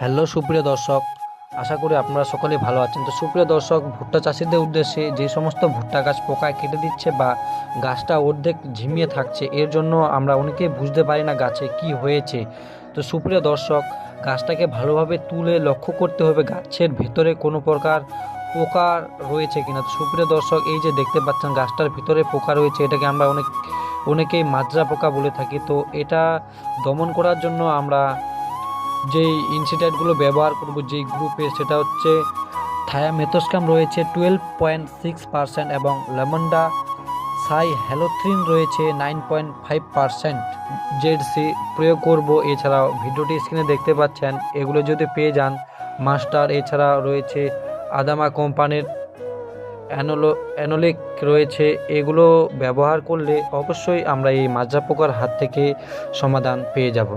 Hello সুপ্রিয় দর্শক, আশা করি আপনারা সকলেই ভালো আছেন। তো সুপ্রিয় দর্শক, ভুট্টা চাষিদের উদ্দেশ্যে যে সমস্ত ভুট্টা গাছ পোকায় কেটে দিচ্ছে বা গাছটা অর্ধেক ঝিমিয়ে থাকছে, এর জন্য আমরা অনেকেই বুঝতে পারি না গাছে কি হয়েছে। তো সুপ্রিয় দর্শক, গাছটাকে ভালোভাবে তুলে লক্ষ্য করতে হবে গাছের ভেতরে কোনো প্রকার পোকা রয়েছে কিনা। তো সুপ্রিয় দর্শক, এই যে দেখতে পাচ্ছেন গাছটার ভিতরে পোকা রয়েছে, এটাকে আমরা অনেক, অনেকেই মাজরা পোকা বলে থাকি। তো এটা দমন করার জন্য আমরা যেই ইনসিডেন্টগুলো ব্যবহার করব, যেই গ্রুপে সেটা হচ্ছে থায়ামেথোস্কাম রয়েছে টুয়েলভ পয়েন্ট সিক্স পার্সেন্ট এবং লেমন্ডা সাই হ্যালোথ্রিন রয়েছে nine point five percent ZC প্রয়োগ করব, এছাড়াও ভিডিওটি স্ক্রিনে দেখতে পাচ্ছেন। এগুলো যদি পেয়ে যান, মাস্টার, এছাড়া রয়েছে আদামা কোম্পানির অ্যানোলো, অ্যানোলিক রয়েছে। এগুলো ব্যবহার করলে অবশ্যই আমরা এই মাজরা পোকার হাত থেকে সমাধান পেয়ে যাব।